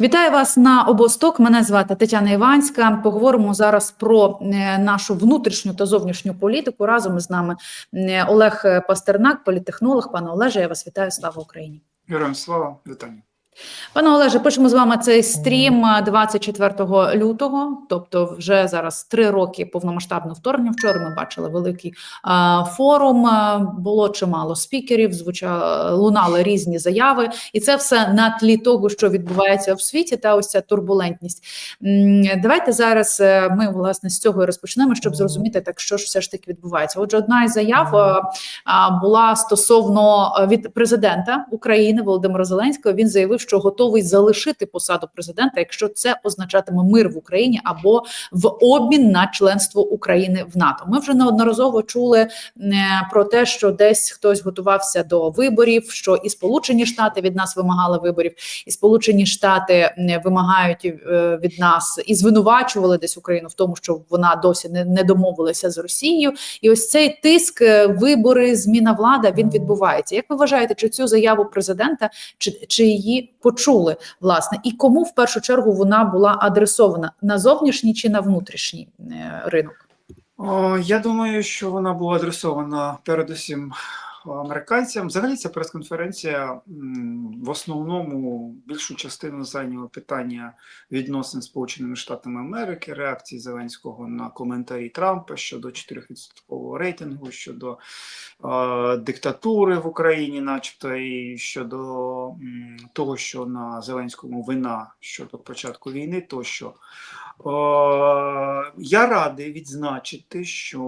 Вітаю вас на обосток. Мене звати Тетяна Іванська. Поговоримо зараз про е, нашу внутрішню та зовнішню політику. Разом із нами е, Олег Пастернак, політехнолог. Пане Олеже, я вас вітаю. Слава Україні. Героям слава, вітання. Пане Олеже, пишемо з вами цей стрім е, 24 лютого, тобто вже зараз три роки повномасштабного вторгнення. Вчора ми бачили великий е, форум. е, Було чимало спікерів, звучали лунали різні заяви, і це все на тлі того, що відбувається в світі, та ось ця турбулентність. Давайте зараз е, ми власне з цього і розпочнемо, щоб зрозуміти, так що ж все ж таки відбувається. Отже, одна із заяв е, а, була стосовно е, від президента України Володимира Зеленського. Він заявив, що готовий залишити посаду президента, якщо це означатиме мир в Україні або в обмін на членство України в НАТО. Ми вже неодноразово чули е, про те, що десь хтось готувався до виборів, що і Сполучені Штати від нас вимагали виборів, і Сполучені Штати вимагають е, від нас і звинувачували десь Україну в тому, що вона досі не, не домовилася з Росією. І ось цей тиск, е, вибори, зміна влада він відбувається. Як ви вважаєте, чи цю заяву президента чи, чи її почули власне, і кому в першу чергу вона була адресована на зовнішній чи на внутрішній е, ринок? Я думаю, що вона була адресована передусім американцям. Взагалі, ця прес-конференція в основному більшу частину зайняло питання відносин Сполученими Штатами Америки, реакції Зеленського на коментарі Трампа щодо 4% рейтингу, щодо е, диктатури в Україні, начебто, і щодо м, того, що на Зеленському вина щодо початку війни, тощо. О, я радий відзначити, що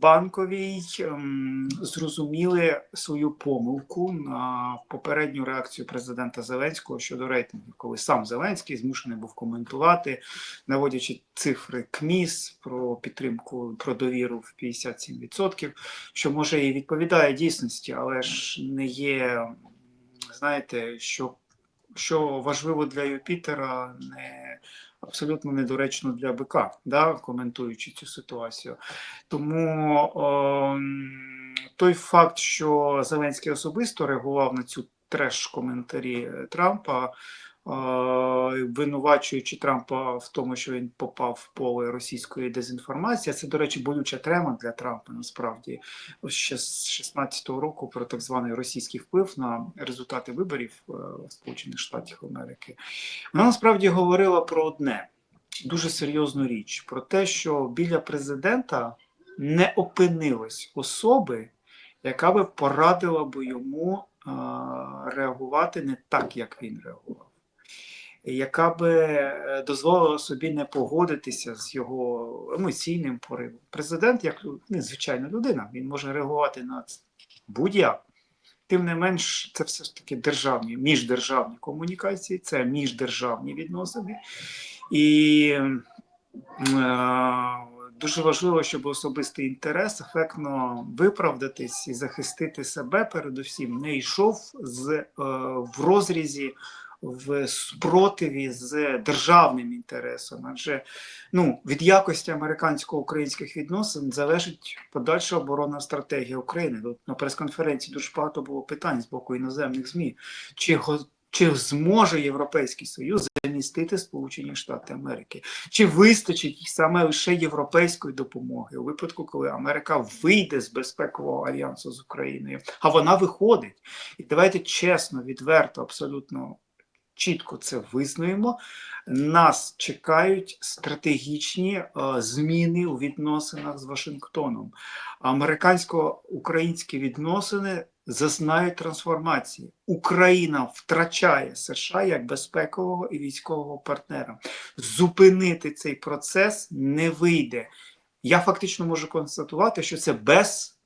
банковій ем, зрозуміли свою помилку на попередню реакцію президента Зеленського щодо рейтингів, коли сам Зеленський змушений був коментувати, наводячи цифри КМІС про підтримку про довіру в 57%, що може і відповідає дійсності, але ж не є, знаєте, що, що важливо для Юпітера, не абсолютно недоречно для БК, да, коментуючи цю ситуацію. Тому о, той факт, що Зеленський особисто реагував на цю треш-коментарі Трампа, винувачуючи Трампа в тому, що він попав в поле російської дезінформації. Це, до речі, болюча тема для Трампа. Насправді, ще з 16-го року про так званий російський вплив на результати виборів е, Сполучених Штатів Америки. Вона насправді говорила про одне дуже серйозну річ: про те, що біля президента не опинилось особи, яка би порадила би йому реагувати не так, як він реагував яка би е, дозволила собі не погодитися з його емоційним поривом. Президент, як ну, звичайна людина, він може реагувати на будь-як. Тим не менш, це все ж таки державні, міждержавні комунікації, це міждержавні відносини. І е, дуже важливо, щоб особистий інтерес ефектно виправдатись і захистити себе передусім не йшов з, е, в розрізі в спротиві з державним інтересом, адже ну, від якості американсько-українських відносин залежить подальша оборонна стратегія України. Тут на прес-конференції дуже багато було питань з боку іноземних ЗМІ. Чи чи зможе Європейський Союз замістити Сполучені Штати Америки? Чи вистачить саме лише європейської допомоги у випадку, коли Америка вийде з безпекового альянсу з Україною? А вона виходить. І давайте чесно, відверто, абсолютно чітко це визнаємо. Нас чекають стратегічні е, зміни у відносинах з Вашингтоном. Американсько-українські відносини зазнають трансформації. Україна втрачає США як безпекового і військового партнера. Зупинити цей процес не вийде. Я фактично можу констатувати, що це без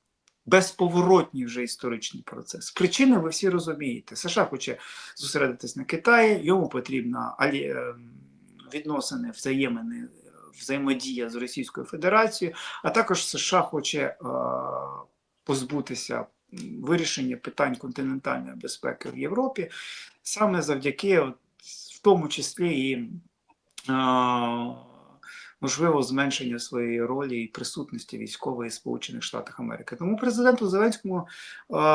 безповоротній вже історичний процес. Причини ви всі розумієте. США хоче зосередитись на Китаї, йому потрібна відносини взаємини, взаємодія з Російською Федерацією, а також США хоче е, позбутися вирішення питань континентальної безпеки в Європі саме завдяки, от, в тому числі і. Можливо зменшення своєї ролі і присутності військової Сполучених Штатах Америки. Тому президенту Зеленському, е,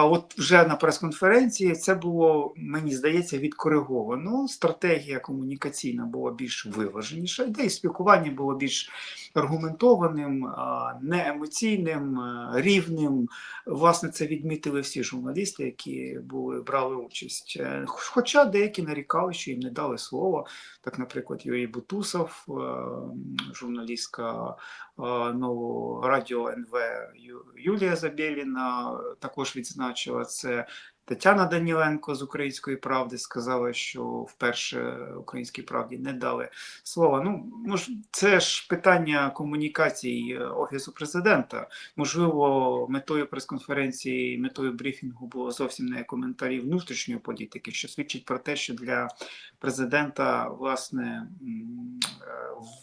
от вже на прес-конференції, це було мені здається відкориговано. Стратегія комунікаційна була більш виваженіша, де і спілкування було більш аргументованим, а, не емоційним, рівним. Власне, це відмітили всі журналісти, які були брали участь. Е, Хоча деякі нарікали, що їм не дали слова. Так, наприклад, Юрій Бутусов, е, журналістка е, нового радіо НВ Юлія Забєліна також відзначила це. Тетяна Даніленко з Української правди сказала, що вперше Українській правді не дали слова. Ну, мож, це ж питання комунікації Офісу президента. Можливо, метою прес-конференції, метою брифінгу було зовсім не коментарі внутрішньої політики, що свідчить про те, що для президента власне е,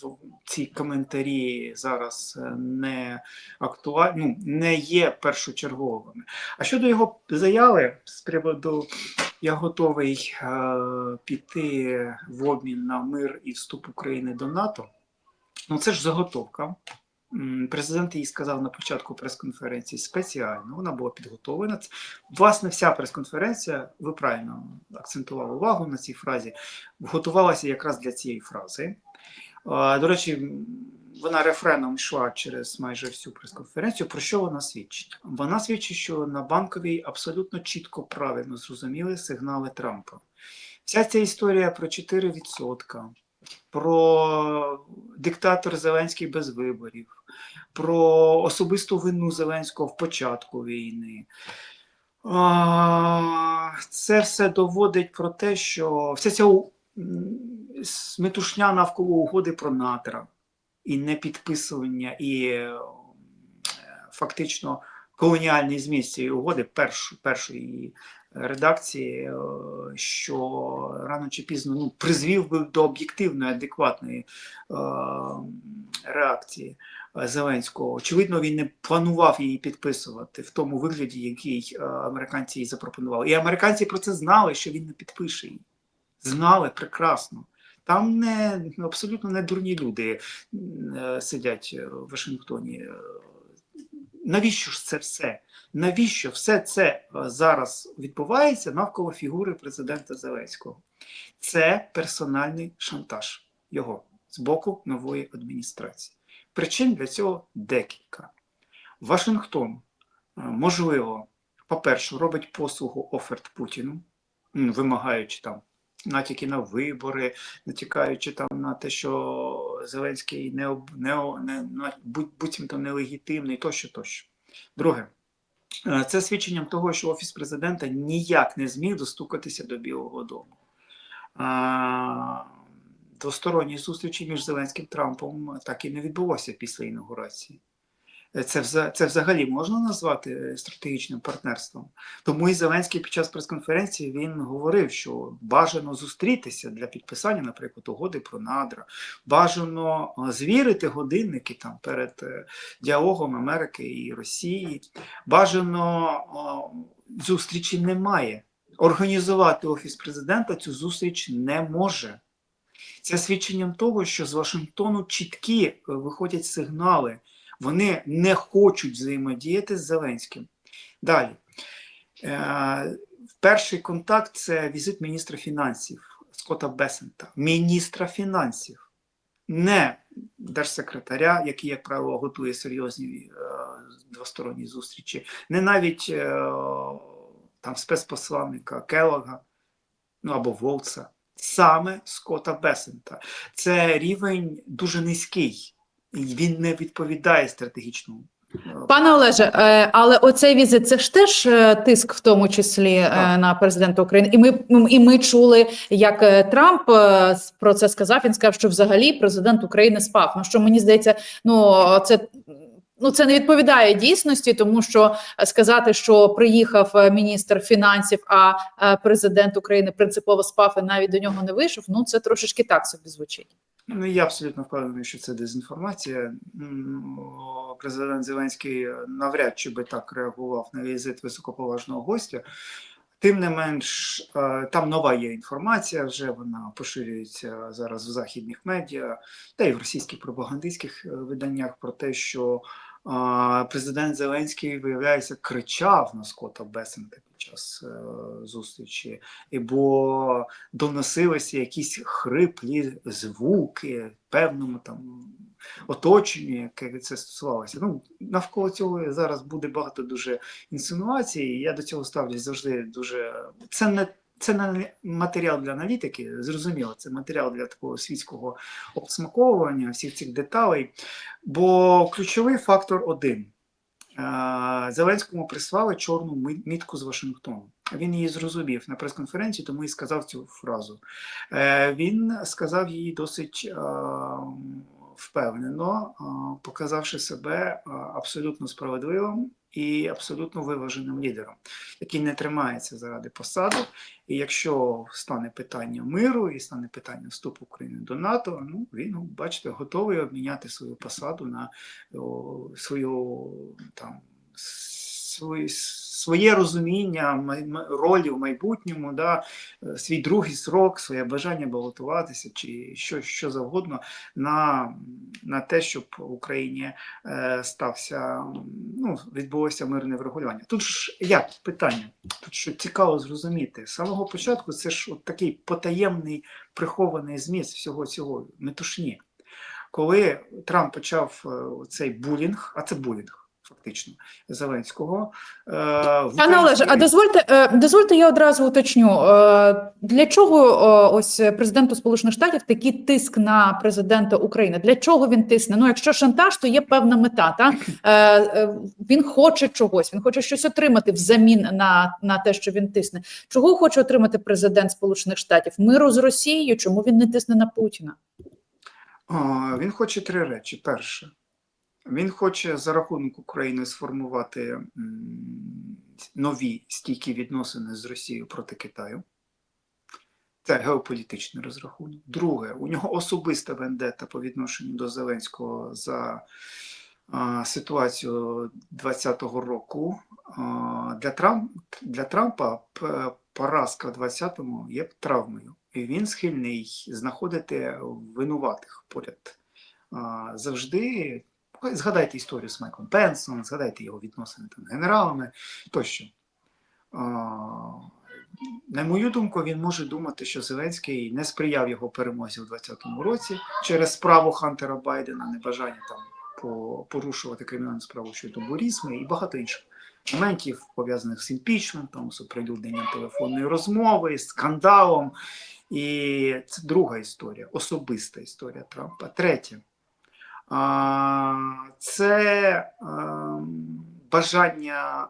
в ці коментарі зараз не актуальні, ну, не є першочерговими. А щодо його заяви з приводу я готовий е, піти в обмін на мир і вступ України до НАТО. Ну це ж заготовка. Президент їй сказав на початку прес-конференції спеціально, вона була підготовлена. Власне, вся прес-конференція, ви правильно акцентували увагу на цій фразі, готувалася якраз для цієї фрази. Е, До речі, вона рефреном йшла через майже всю прес-конференцію. Про що вона свідчить? Вона свідчить, що на банковій абсолютно чітко правильно зрозуміли сигнали Трампа. Вся ця історія про 4%, про диктатор Зеленський без виборів, про особисту вину Зеленського в початку війни. Це все доводить про те, що вся ця метушня навколо угоди про НАТО і непідписування, і е, фактично колоніальний зміст цієї угоди, перш, першої редакції, е, що рано чи пізно ну, призвів би до об'єктивної, адекватної е, реакції е, Зеленського. Очевидно, він не планував її підписувати в тому вигляді, який американці їй запропонували. І американці про це знали, що він не підпише її. Знали прекрасно. Там не ну, абсолютно не дурні люди е, сидять е, в Вашингтоні. Е, Навіщо ж це все? Навіщо все це зараз відбувається навколо фігури президента Зеленського? Це персональний шантаж його з боку нової адміністрації. Причин для цього декілька. Вашингтон, можливо, по-перше, робить послугу оферт Путіну, вимагаючи там натяки на вибори, натякаючи там на те, що Зеленський не, об- не, не будь, буцімто нелегітимний, тощо, тощо. Друге, е, це свідченням того, що Офіс президента ніяк не зміг достукатися до Білого Дому. А, Двосторонньої зустрічі між Зеленським Трампом так і не відбулося після інаугурації. Е, Це, це взагалі можна назвати е, стратегічним партнерством. Тому і Зеленський під час прес-конференції він говорив, що бажано зустрітися для підписання, наприклад, угоди про надра, бажано е, звірити годинники там перед діалогом Америки і Росії. Бажано зустрічі немає. Організувати офіс президента цю зустріч не може. Це свідченням того, що з Вашингтону чіткі виходять сигнали. Вони не хочуть взаємодіяти з Зеленським. Далі. Е, Перший контакт це візит міністра фінансів Скотта Бесента, міністра фінансів, не держсекретаря, який, як правило, готує серйозні е, двосторонні зустрічі, не навіть е, там спецпосланника Келлога, ну або Волца, саме Скотта Бесента. Це рівень дуже низький, він не відповідає стратегічному. е, Пане Олеже, е, але оцей візит це ж теж е, тиск, в тому числі Так. на президента України. І ми і ми чули, як Трамп про це сказав. Він сказав, що взагалі президент України спав. Ну що мені здається, ну це. Ну, це не відповідає дійсності, тому що сказати, що приїхав міністр фінансів, а президент України принципово спав і навіть до нього не вийшов. Ну це трошечки так собі звучить. Ну, я абсолютно впевнений, що це дезінформація. Президент Зеленський навряд чи би так реагував на візит високоповажного гостя. Тим не менш, е, там нова є інформація, вже вона поширюється зараз в західних медіа та й в російських пропагандистських е, виданнях про те, що е, президент Зеленський, виявляється, кричав на Скотта Бесенка під час е, зустрічі, бо доносилися якісь хриплі звуки певному там оточенню, яке це стосувалося. Ну, навколо цього зараз буде багато дуже інсинуацій. Я до цього ставлюсь завжди дуже. Це не це не матеріал для аналітики, зрозуміло, це матеріал для такого світського обсмаковування всіх цих деталей. Бо ключовий фактор один. Зеленському прислали чорну мітку з Вашингтону. Він її зрозумів на прес-конференції, тому і сказав цю фразу. Е, Він сказав її досить впевнено, показавши себе абсолютно справедливим і абсолютно виваженим лідером, який не тримається заради посади. І якщо стане питання миру і стане питання вступу України до НАТО, ну він, ну, бачите, готовий обміняти свою посаду на о, свою там свої, своє розуміння ролі в майбутньому, да, е, свій другий срок, своє бажання балотуватися чи що, що завгодно на, на те, щоб в Україні е, стався, ну, відбулося мирне врегулювання. Тут ж як питання? Тут що цікаво зрозуміти. З самого початку це ж от такий потаємний прихований зміст всього цього метушні. Коли Трамп почав е, цей булінг, а це булінг. Фактично Зеленського е, Пане Олеже, а дозвольте, е, дозвольте, я одразу уточню. Е, Для чого ось президенту Сполучених Штатів такий тиск на президента України? Для чого він тисне? Ну, якщо шантаж, то є певна мета. Та він хоче чогось, він хоче щось отримати взамін на, на те, що він тисне. Чого хоче отримати президент Сполучених Штатів? Миру з Росією? Чому він не тисне на Путіна? Він хоче три речі. Перше, він хоче за рахунок України сформувати нові стійкі відносини з Росією проти Китаю. Це геополітичний розрахунок. Друге, у нього особиста вендета по відношенню до Зеленського за а, ситуацію 2020 року. А, для, Трамп, для Трампа поразка в 20-му є травмою, і він схильний знаходити винуватих поряд. А, завжди згадайте історію з Майклом Пенсом, згадайте його відносини там, з генералами тощо. На мою думку, він може думати, що Зеленський не сприяв його перемозі у 2020 році через справу Хантера Байдена, небажання там порушувати кримінальну справу щодо бурізму і багато інших моментів, пов'язаних з імпічментом, з оприлюдненням телефонної розмови, скандалом. І це друга історія, особиста історія Трампа. Третє. Це ем, бажання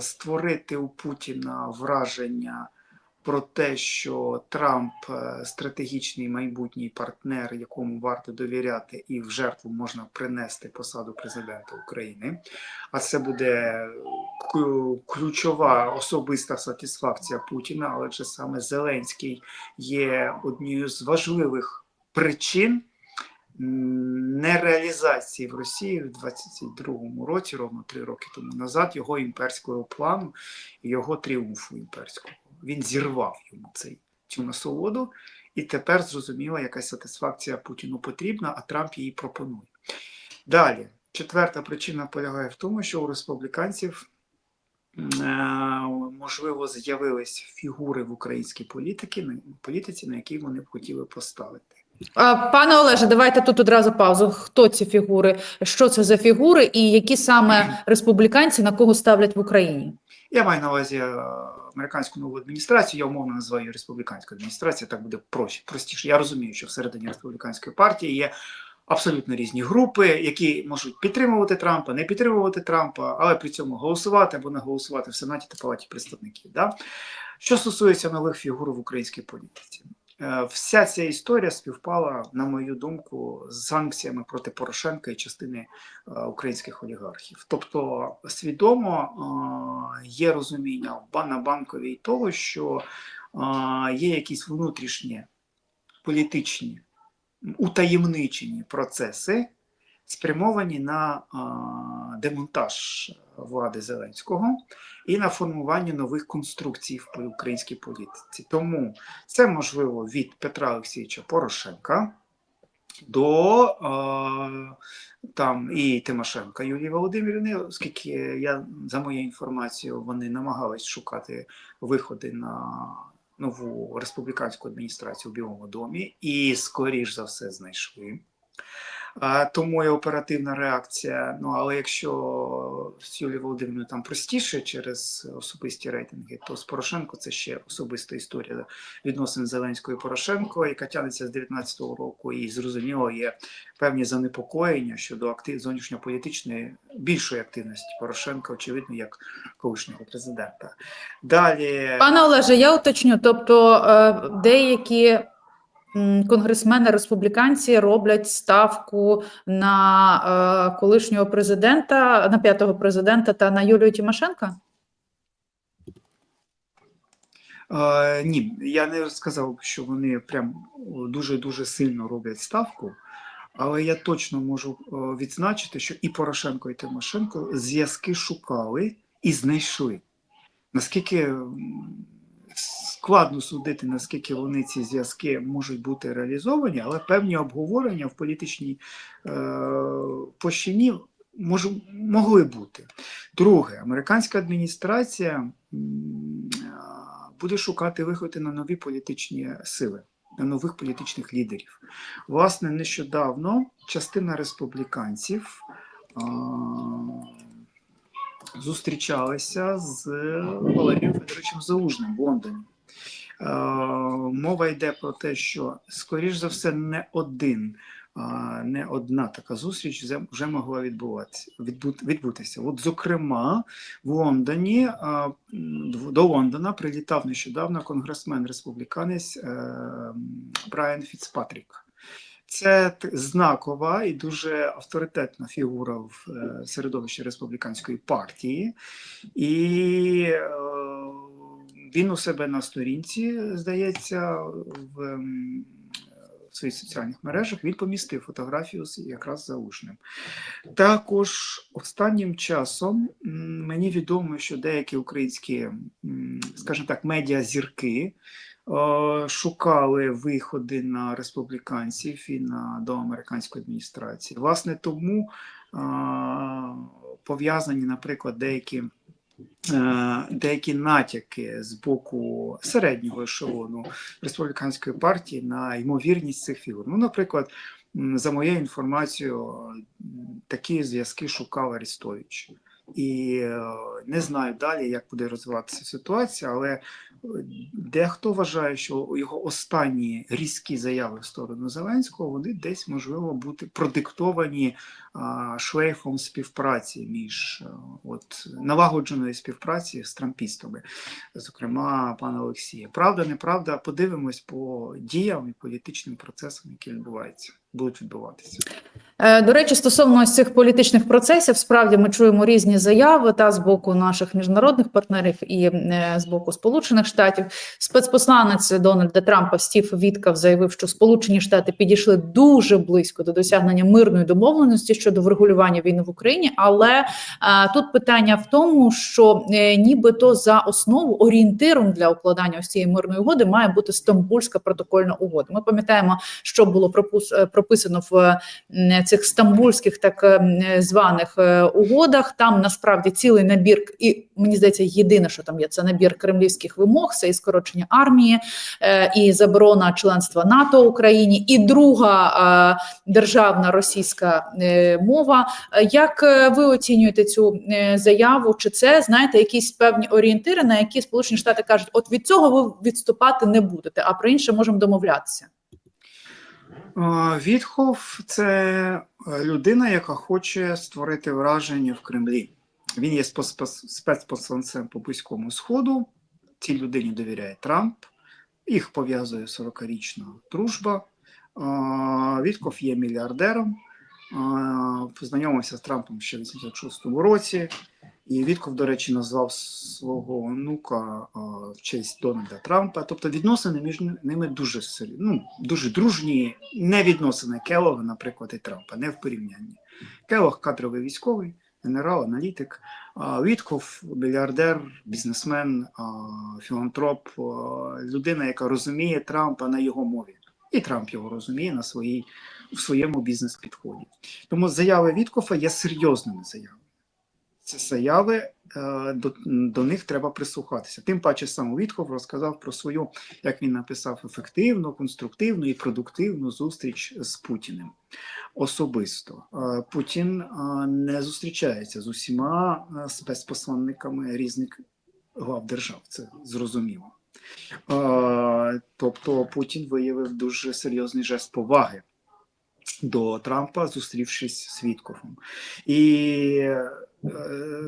створити у Путіна враження про те, що Трамп е, стратегічний майбутній партнер, якому варто довіряти, і в жертву можна принести посаду президента України. А це буде ключова особиста сатисфакція Путіна, але ж саме Зеленський є однією з важливих причин нереалізації в Росії в 22-му році, ровно три роки тому назад, його імперського плану і його тріумфу імперського. Він зірвав йому цей, цю насолоду, і тепер зрозуміло, яка сатисфакція Путіну потрібна, а Трамп її пропонує. Далі, четверта причина полягає в тому, що у республіканців е, можливо з'явились фігури в українській політиці, на які вони б хотіли поставити. Пане Олеже, давайте тут одразу паузу. Хто ці фігури? Що це за фігури, і які саме республіканці на кого ставлять в Україні? Я маю на увазі е, американську нову адміністрацію, я умовно називаю її республіканською адміністрацією, так буде проще, простіше. Я розумію, що всередині республіканської партії є абсолютно різні групи, які можуть підтримувати Трампа, не підтримувати Трампа, але при цьому голосувати або не голосувати в Сенаті та Палаті представників. Да? Що стосується нових фігур в українській політиці. Е, Вся ця історія співпала, на мою думку, з санкціями проти Порошенка і частини е, українських олігархів. Тобто свідомо е, є розуміння на банковій того, що є якісь внутрішні політичні утаємничені процеси, спрямовані на демонтаж влади Зеленського і на формування нових конструкцій в українській політиці. Тому це можливо від Петра Олексійовича Порошенка до там і Тимошенка Юлії Володимирівни, оскільки я за моєю інформацією, вони намагались шукати виходи на нову республіканську адміністрацію у Білому домі, і скоріш за все знайшли. Тому і оперативна реакція. Ну але якщо з Юлією Володимирівною там простіше через особисті рейтинги, то з Порошенко це ще особиста історія відносин Зеленського і Порошенко, яка тягнеться з 19-го року, і зрозуміло є певні занепокоєння щодо актив зовнішньополітичної більшої активності Порошенка, очевидно, як колишнього президента. Далі Пане Олеже, я уточню. Тобто е, деякі конгресмени республіканці роблять ставку на е, колишнього президента, на п'ятого президента та на Юлію Тимошенка? Е, ні, я не сказав, що вони прям дуже дуже сильно роблять ставку, але я точно можу відзначити, що і Порошенко, і Тимошенко зв'язки шукали і знайшли. Наскільки складно судити, наскільки вони ці зв'язки можуть бути реалізовані, але певні обговорення в політичній е, площині мож, могли бути. Друге, американська адміністрація м, буде шукати виходи на нові політичні сили, на нових політичних лідерів. Власне, нещодавно частина республіканців а, зустрічалися з Валерієм Федоровичем Залужним в Лондоні. Е, Мова йде про те, що, скоріш за все, не один, не одна така зустріч вже- могла відбуватися, відбу- відбутися. От, зокрема, в Лондоні дв- до Лондона прилітав нещодавно конгресмен-республіканець е, Брайан Фіцпатрік. Це знакова і дуже авторитетна фігура в е, середовищі республіканської партії, і е, він у себе на сторінці, здається, в, ем, в своїх соціальних мережах він помістив фотографію якраз залужним. Також останнім часом мені відомо, що деякі українські, скажімо так, медіазірки шукали виходи на республіканців і на до американської адміністрації. Власне, тому пов'язані, наприклад, деякі. Е, Деякі натяки з боку середнього ешелону республіканської партії на ймовірність цих фігур. Ну, наприклад, за моєю інформацією, такі зв'язки шукав Арістович. І е, не знаю далі, як буде розвиватися ситуація, але е, дехто вважає, що його останні різкі заяви в сторону Зеленського вони десь можливо бути продиктовані шлейфом співпраці між е, от налагодженої співпраці з трампістами, зокрема пана Олексія. Правда, неправда, подивимось по діям і політичним процесам, які відбуваються, будуть відбуватися. Е, До речі, стосовно цих політичних процесів, справді ми чуємо різні заяви та з боку наших міжнародних партнерів і е, з боку Сполучених Штатів. Спецпосланець Дональда Трампа Стів Віткав заявив, що Сполучені Штати підійшли дуже близько до досягнення мирної домовленості щодо врегулювання війни в Україні. Але е, тут питання в тому, що е, нібито за основу орієнтиром для укладання ось цієї мирної угоди має бути Стамбульська протокольна угода. Ми пам'ятаємо, що було прописано в цих стамбульських так ем, званих е, угодах. Там насправді цілий набір, і мені здається, єдине, що там є, це набір кремлівських вимог, це і скорочення армії, е, і заборона членства НАТО Україні, і друга е, державна російська е, мова. Е, Як е, ви оцінюєте цю е, заяву? Чи це знаєте якісь певні орієнтири, на які Сполучені Штати кажуть, от від цього ви відступати не будете, а про інше можемо домовлятися? Вітхов це е, людина, яка хоче створити враження в Кремлі. Він є спецпосланцем по Близькому Сходу. Цій людині довіряє Трамп. Їх пов'язує 40-річна дружба. Вітков є мільярдером. Познайомився з Трампом ще в 86-му році. І Вітков, до речі, назвав свого онука в честь Дональда Трампа. Тобто відносини між ними дуже сильні, ну, дуже дружні, не відносини Келлога, наприклад, і Трампа, не в порівнянні. Келох кадровий військовий, генерал, аналітик, Вітков мільярдер, бізнесмен, філантроп, людина, яка розуміє Трампа на його мові. І Трамп його розуміє на своїй, в своєму бізнес-підході. Тому заяви Віткофа є серйозними заявами. Це заяви, е, до, до них треба прислухатися. Тим паче сам Вітков розказав про свою, як він написав, ефективну, конструктивну і продуктивну зустріч з Путіним особисто. Е, Путін е, не зустрічається з усіма спецпосланниками різних глав держав. Це зрозуміло. Тобто Путін виявив дуже серйозний жест поваги до Трампа, зустрівшись з Віткофом. І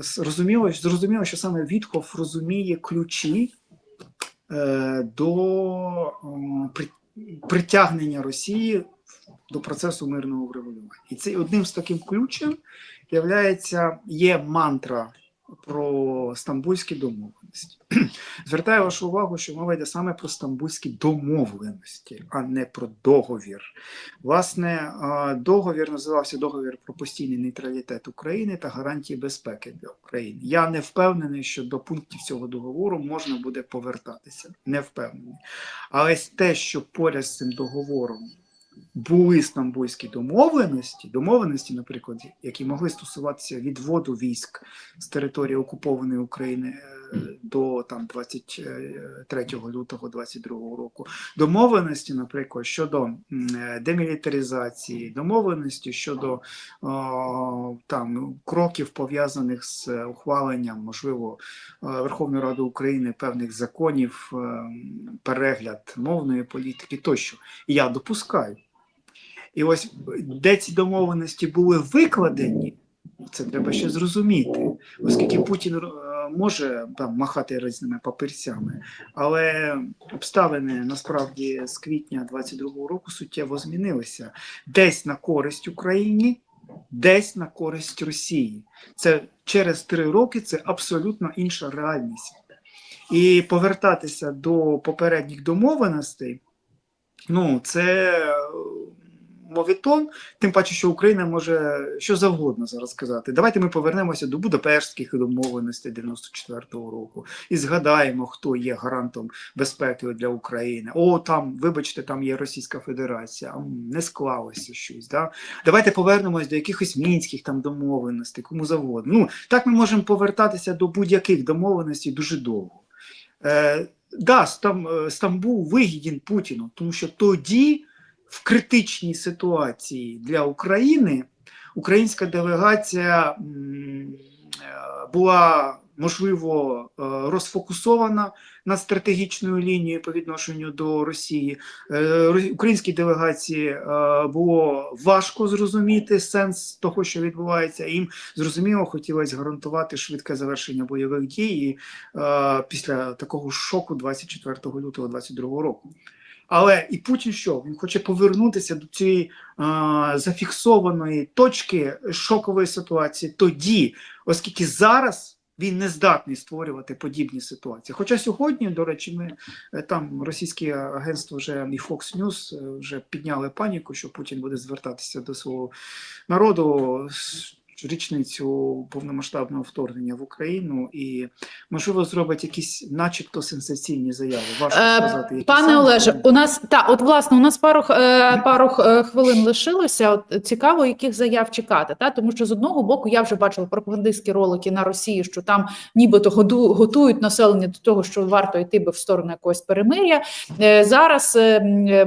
зрозуміло, зрозуміло, що саме Вітхов розуміє ключі е, до при- притягнення Росії до процесу мирного врегулювання. І це одним з таким являється, є мантра про стамбульські домовленості. Звертаю вашу увагу, що мова йде саме про стамбульські домовленості, а не про договір. Власне, договір називався договір про постійний нейтралітет України та гарантії безпеки для України. Я не впевнений, що до пунктів цього договору можна буде повертатися. Не впевнений. Але те, що поряд з цим договором були стамбульські домовленості, домовленості, наприклад, які могли стосуватися відводу військ з території окупованої України е, до там 23 лютого 22 року, домовленості, наприклад, щодо е, демілітаризації, домовленості щодо о, там кроків пов'язаних з ухваленням, можливо, е, Верховної Ради України певних законів, е, перегляд мовної політики тощо. Я допускаю. І ось де ці домовленості були викладені, це треба ще зрозуміти, оскільки Путін е, може там махати різними папірцями, але обставини насправді з квітня 22-го року суттєво змінилися десь на користь Україні, десь на користь Росії. Це через три роки це абсолютно інша реальність. І повертатися до попередніх домовленостей, ну це мовітон, тим паче, що Україна може що завгодно зараз сказати. Давайте ми повернемося до Будапештських домовленостей 94-го року і згадаємо, хто є гарантом безпеки для України. О, там, вибачте, там є Російська Федерація, не склалося щось. Да? Давайте повернемось до якихось мінських там домовленостей, кому завгодно. Ну, так ми можемо повертатися до будь-яких домовленостей дуже довго. Е, да, е, Стамбул вигіден Путіну, тому що тоді в критичній ситуації для України українська делегація е, була можливо е, розфокусована над стратегічною лінією по відношенню до Росії. Е, Українській делегації було важко зрозуміти сенс того, що відбувається. Їм зрозуміло хотілося гарантувати швидке завершення бойових дій після такого шоку 24 лютого 2022 року. Але і Путін що? Він хоче повернутися до цієї а, зафіксованої точки шокової ситуації тоді, оскільки зараз він не здатний створювати подібні ситуації. Хоча сьогодні, до речі, ми е, там російські агентства вже і Fox News е, вже підняли паніку, що Путін буде звертатися до свого народу річницю повномасштабного вторгнення в Україну і можливо зробить якісь, начебто, сенсаційні заяви. Важко Е, сказати, які Пане саме. Олеже, у нас та от власне у нас пару е, пару е, хвилин лишилося. От цікаво, яких заяв чекати, та тому що з одного боку я вже бачила пропагандистські ролики на Росії, що там нібито году, готують населення до того, що варто йти би в сторону якогось перемир'я. Зараз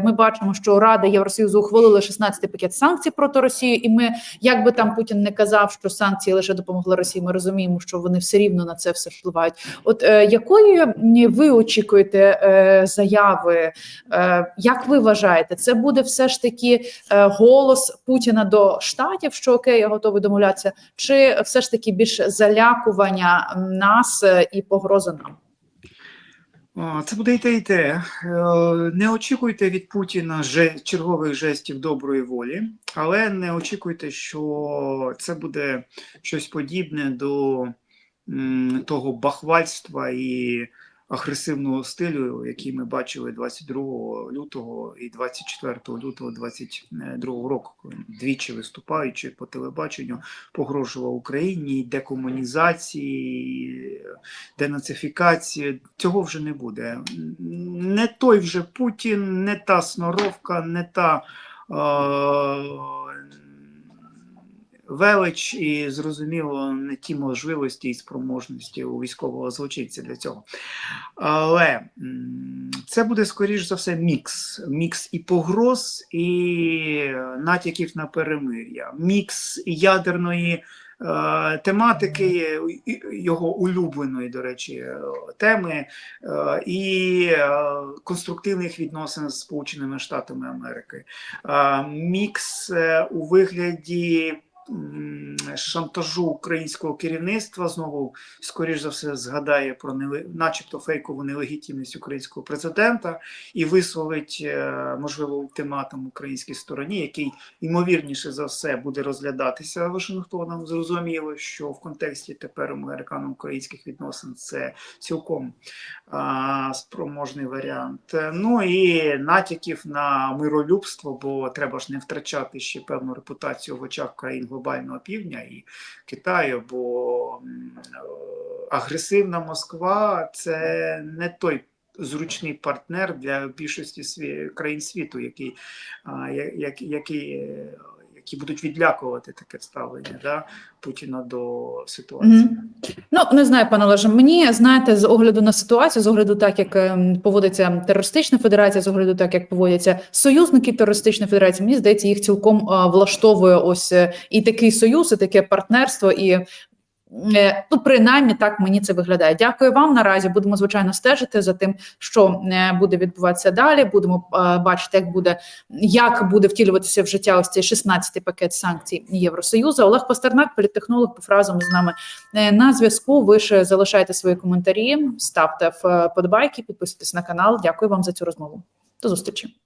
ми бачимо, що Рада Євросоюзу ухвалила 16-й пакет санкцій проти Росії, і ми, як би там Путін не казав, що санкції лише допомогли Росії, ми розуміємо, що вони все рівно на це все впливають. От е, якої ви очікуєте е, заяви? Е, як ви вважаєте, це буде все ж таки е, голос Путіна до штатів, що окей, я готовий домовлятися, чи все ж таки більше залякування нас е, і погроза нам? Це буде і те, і те. Е, Не очікуйте від Путіна чергових жестів доброї волі, але не очікуйте, що це буде щось подібне до того бахвальства і агресивного стилю, який ми бачили 22 лютого і 24 лютого 22 року, двічі виступаючи по телебаченню, погрожував Україні декомунізації, денацифікації. Цього вже не буде. Не той вже Путін, не та сноровка, не та. Е- велич і зрозуміло не ті можливості і спроможності у військового злочинця для цього. Але це буде скоріш за все мікс. Мікс і погроз, і натяків на перемир'я, мікс ядерної. е, Тематики його улюбленої, до речі, теми е, і е, конструктивних відносин з Сполученими Штатами Америки, мікс у вигляді Mm-hmm. Шантажу українського керівництва знову, скоріш за все, згадає про неле- начебто фейкову нелегітимність українського президента і висловить, е, можливо, ультиматум українській стороні, який ймовірніше за все буде розглядатися Вашингтоном. Зрозуміло, що в контексті тепер американо-українських відносин це цілком а, спроможний варіант. Ну і натяків на миролюбство, бо треба ж не втрачати ще певну репутацію в очах країн глобального півдня і Китаю, бо е, агресивна Москва це не той. Зручний партнер для більшості сві... країн світу, який, який, е, які будуть відлякувати таке ставлення да, Путіна до ситуації. Мгм. Ну не знаю, пане Олеже. Мені знаєте, з огляду на ситуацію, з огляду так, як ем, поводиться терористична федерація, з огляду так, як поводяться союзники терористичної федерації, мені здається, їх цілком влаштовує ось е, і такий союз, і таке партнерство, і ну принаймні так мені це виглядає. Дякую вам. Наразі будемо звичайно стежити за тим, що е, буде відбуватися далі. Будемо е, бачити, як буде як буде втілюватися в життя ось цей 16-й пакет санкцій Євросоюзу. Олег Пастернак, політтехнолог, був разом з нами Е, на зв'язку. Ви ж залишайте свої коментарі, ставте вподобайки, підписуйтесь на канал. Дякую вам за цю розмову. До зустрічі.